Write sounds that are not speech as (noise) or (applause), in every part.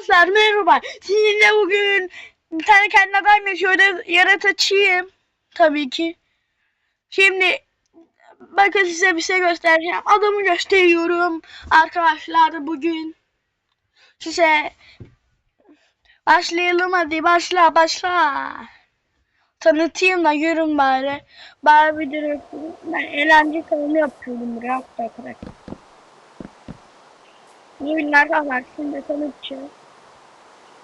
Arkadaşlar merhaba. Sizinle bugün bir tane kendi adayım şöyle yaratacağım. Tabii ki. Şimdi bakın size bir şey göstereceğim. Adamı gösteriyorum. Arkadaşlar bugün size başlayalım hadi başla başla. Tanıtayım da görün bari. Bari bir direkt ben eğlence kanalı yapıyorum. Rahat bırakarak. İyi günler arkadaşlar. Şimdi tanıtacağım.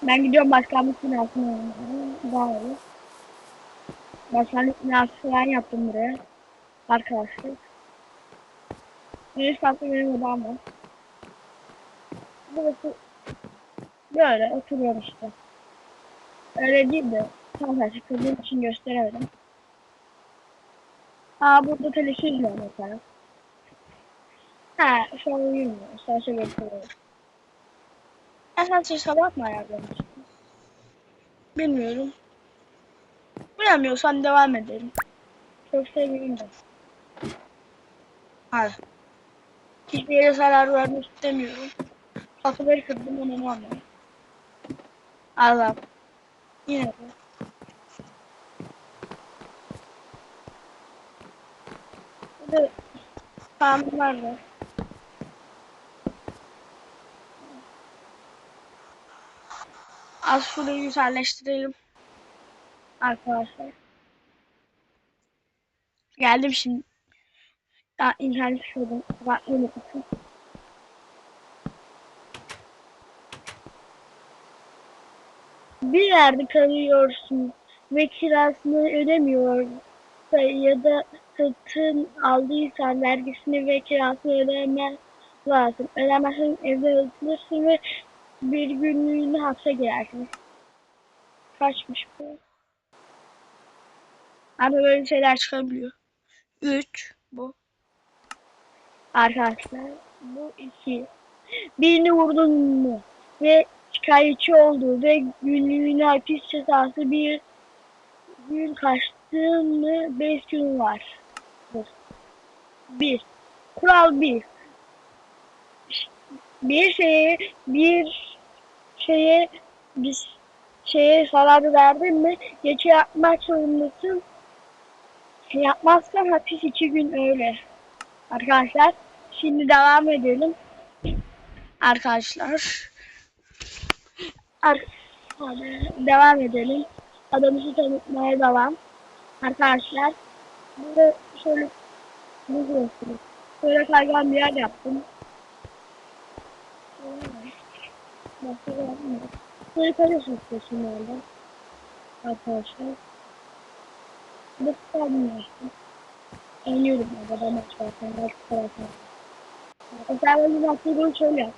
Ben gidiyorum başkanlık binasına. Daha iyi. Başkanlık binası falan yaptım buraya. Arkadaşlar. Bir farklı benim odam var. Burası böyle oturuyorum işte. Öyle değil de tam tersi kızım için gösteremedim. Aa burada televizyon var mesela. Ha şu an uyumuyor. Sadece gösteriyorum. Ben sen sabah mı ayarlamıştın? Bilmiyorum. Bilmiyorsan devam edelim. Çok sevinirim de. Hadi. Hiçbir yere zarar vermek istemiyorum. Kapıları kırdım onu anladım. Allah. Yine de. Burada kanunlar var. Az şurayı güzelleştirelim. Arkadaşlar. Geldim şimdi. İnternet şuradan. Bak öyle bakın. Bir yerde kalıyorsun ve kirasını ödemiyor ya da satın aldıysan vergisini ve kirasını ödemen lazım. Ödemezsen evden atılırsın ve bir günlüğüne hapse girersin. Kaçmış bu? Ama böyle şeyler çıkabiliyor. 3 bu. Arkadaşlar bu iki. Birini vurdun mu ve şikayetçi oldu ve günlüğüne hapis cezası bir gün kaçtın mı 5 gün var. Bir. Kural bir. Bir şeye bir şeye bir şeye zarar verdin mi geçi yapmak zorundasın. Yapmazsan hapis iki gün öyle. Arkadaşlar şimdi devam edelim. Arkadaşlar. Ar devam edelim. Adamızı tanıtmaya devam. Arkadaşlar. Burada şöyle ne diyorsunuz? Kaygan bir yer yaptım. Başka yapmıyorum. Şöyle karışık istiyorsun orada. Arkadaşlar. Bu kalbim yaptım. Eğiliyorum orada maç varken. Başka taraftan. Ben bir baktığı şöyle yap.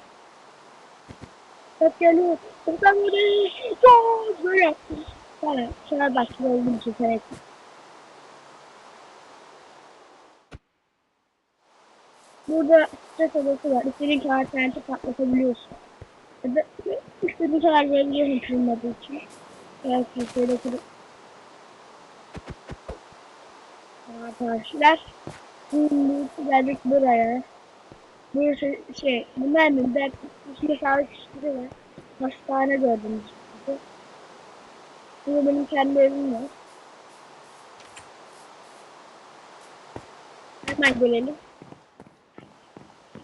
Hep geliyor. Ben böyle çok böyle yaptım. Sonra başka olduğum için seyrek. Burada stres odası var. İstediğin kadar interneti patlatabiliyorsun. Ya da istediğin kadar görebiliyorsun kırılmadığı için. Evet, şöyle kırıp. Arkadaşlar. Şimdi geldik buraya. Burası şey, bunların dert, şimdi sağlık işleri var. Hastane gibi. Burada benim kendi evim var. Hemen görelim.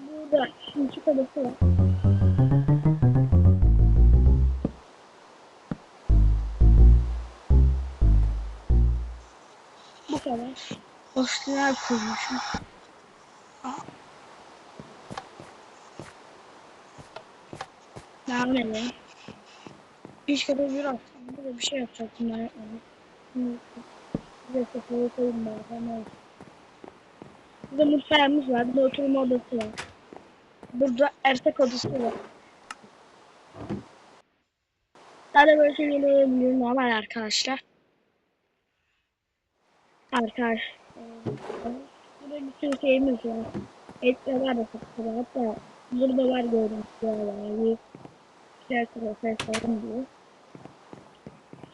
Burada şimdi şu. Kadar. Posterler koymuşum. Devam edelim. Hiç kadar bir attım. Burada bir şey yapacaktım ben yapmadım. Bir de sefere koyayım bari. Tamam. Burada mutfağımız var. Burada oturma odası var. Burada erkek odası var. Daha da böyle şeyler olabilir normal arkadaşlar. Arkadaş. Burada bir sürü şeyimiz var. Etler var da satılıyor. Hatta burada var görüntüler var. Bir şey profesörüm diyor.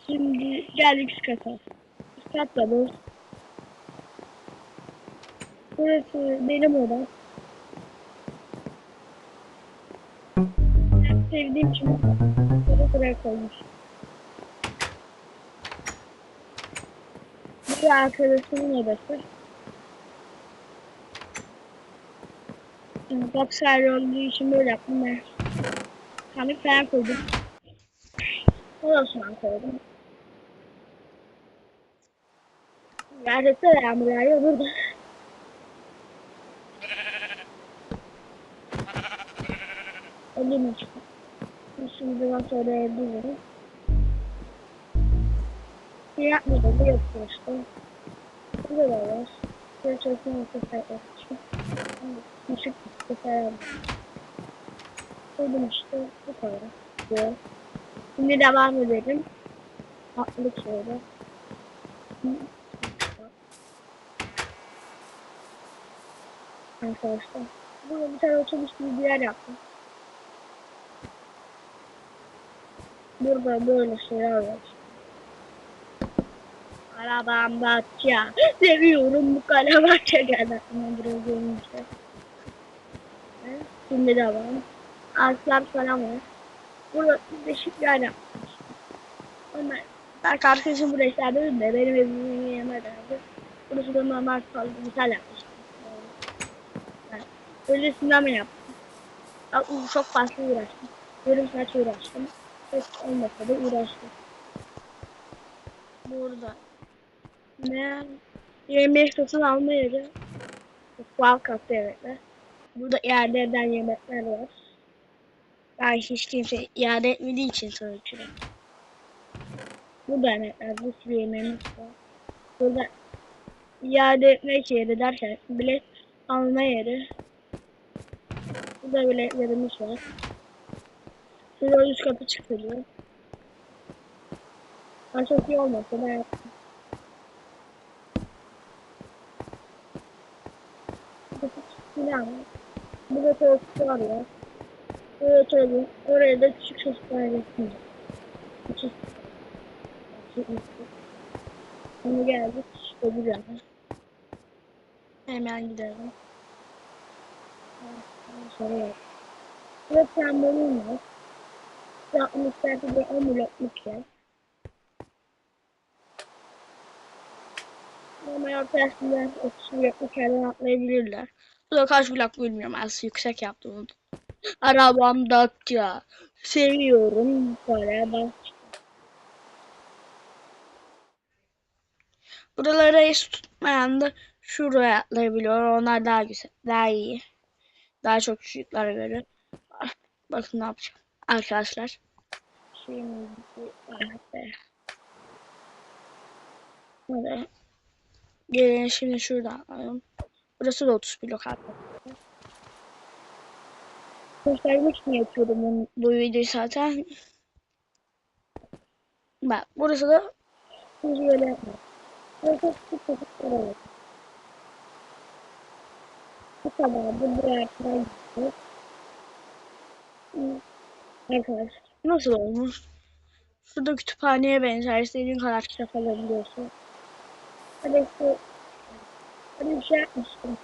Şimdi geldik. Üst katta bu. Burası benim odam. En sevdiğim için şuraya koymuş. Bu da arkadaşımın odası. Bak sergi olduğu için böyle yaptım ben. Kamik falan koydum. Odasından koydum. Gerçekte de yağmur yağıyor burada. Elim açtı. Şimdi biraz sonra evde yerim. Bir yapmadım, bir yapıyor işte. Burada da var. Bir çözüm sefer yapmışım. Düşük bir yapmışım. Koydum işte, bu kadar. Diyor. Şimdi devam edelim. Atlık şöyle. Arkadaşlar. Burada bir tane otobüs gibi bir yer yaptım. Burada böyle şeyler var. Datça. (gasps) Seviyorum bu kalabalıkça geldi aklıma biraz görünce. Şimdi devam. Ağaçlar falan var. Burada değişik bir yer yapmış. Onlar, belki arkadaşım buraya işlerdi de benim evimin yemedi. Burası da normal kaldı. Güzel yapmış. Yani, öyle sinema yaptım. Ya, çok fazla uğraştım. Yarım saat uğraştım. Hiç olmasa da uğraştım. Burada. Ne? Yemek satın alma yeri. Kual katlı yemekler. Burada iade eden yemekler var. Ben hiç kimse iade etmediği için söylüyorum. Bu da yemekler. Bir sürü yemeğimiz var. Burada iade etmek yeri derken bilet alma yeri. Burada biletlerimiz var. Şurada üst katı çıkılıyor. Ben çok iyi olmasa da yaptım. Burada silah var. Burada koltuk var ya. Burada oturalım. Oraya da küçük çocuklar resim. Küçük. Şimdi geldik. Öbür yana. Hemen gidelim. Sonra yok. Burada trambolin var. Yapmışlar bir amuletluk yer. Normal arkadaşlar otuz bloklu yerden atlayabilirler. Kaç blok bilmiyorum. Az yüksek yaptım onu. Arabam Dacia. Seviyorum. Bak. Buralara hiç tutmayan da şuraya atlayabiliyor. Onlar daha güzel. Daha iyi. Daha çok küçüklere göre. Bakın ne yapacağım. Arkadaşlar. Şimdi. Gelin şimdi şuradan alalım. Burası da 30 blok arkadaşlar. Göstermek için yapıyordum bunu, bu videoyu zaten. Bak burası da böyle. Burası küçük çocuklar olur. Bu kadar. Bu buraya kadar gidiyor. Arkadaşlar nasıl olmuş? Şurada kütüphaneye benzer. İstediğin kadar kitap alabiliyorsun. Hadi şu Hadi bir şey yapmıştım.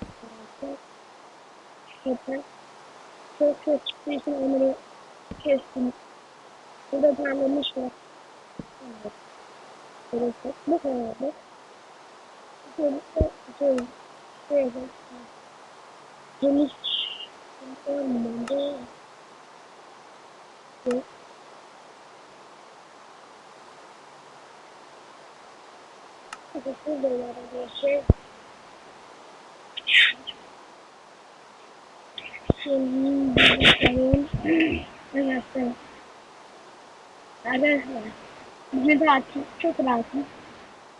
Şöyle. Çok çok çıktığı için onları kestim. Burada parlamış var. Evet. Burası. Bu kadar da. Şöyle şöyle. Şöyle. Geniş. Olmadı. Yok. Şurada var bir şey. Şimdi bakalım. Evet. Arkadaşlar. Bugün tatil çok rahatım.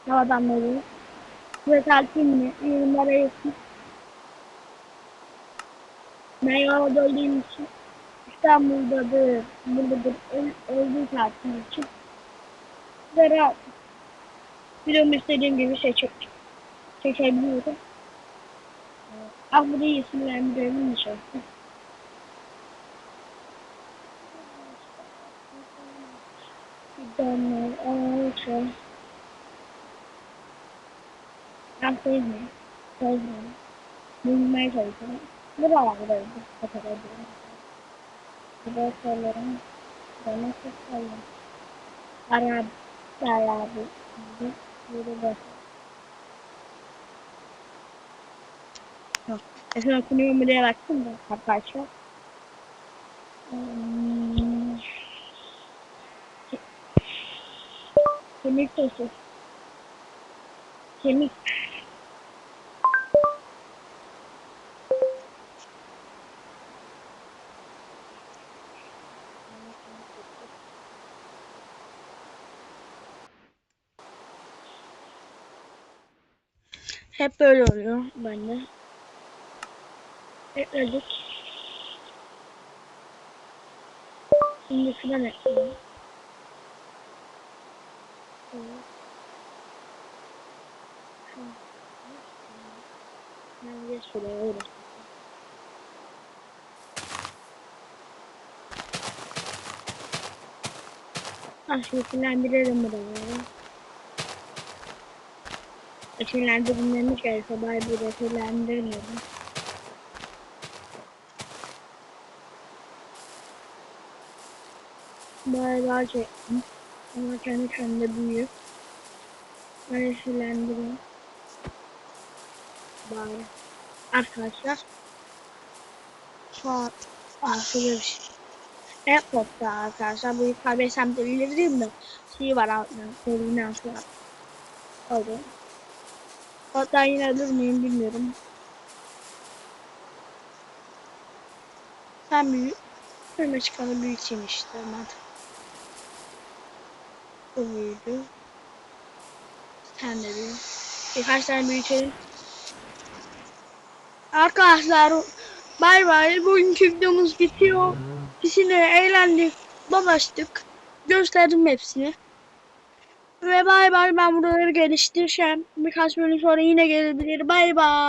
Havadan dolayı. Ve tatil mi? Yorumlara yazın. Ben yolda olduğum için İstanbul'dadır, buradadır, olduğu tatil için. Ve rahatım. Videomu istediğim gibi şey çek çekebiliyorum. from my own tree. After that, Poison moved my paper. What do I want to do? What did I do? I go for a little. Then I took a little. Arab, Arabic, University. Então, essa é a primeira mulher lá que tá, capaz, ó. Hum. Kemik sosu. Kemik. Hep böyle oluyor bende. Ekledik. Şimdi filan ekleyelim. Evet. Şu- Bir şuraya uğraşayım. Ah şu filandirelim buraları. Eşelendirilmemiş gelse bari bir eşelendirmedim. Bari daha çektim. Ama kendi kendine büyüyor. Ben eşelendireyim. Bari. Arkadaşlar. Şu arkada bir şey. Airpod'da arkadaşlar bu yukarı semtleri de şey var altında. Kolunun altında. Oldu. Hatta yine mıyım bilmiyorum. Sen büyü. Önüme çıkanı büyüteyim işte hemen. Bu büyüdü. Sen de büyü. Birkaç tane büyütelim. Arkadaşlar bay bay. Bugünkü videomuz bitiyor. Pisine eğlendik. Dolaştık. Gösterdim hepsini. Ve bay bay ben buraları geliştireceğim. Birkaç bölüm sonra yine gelebilir. Bay bay.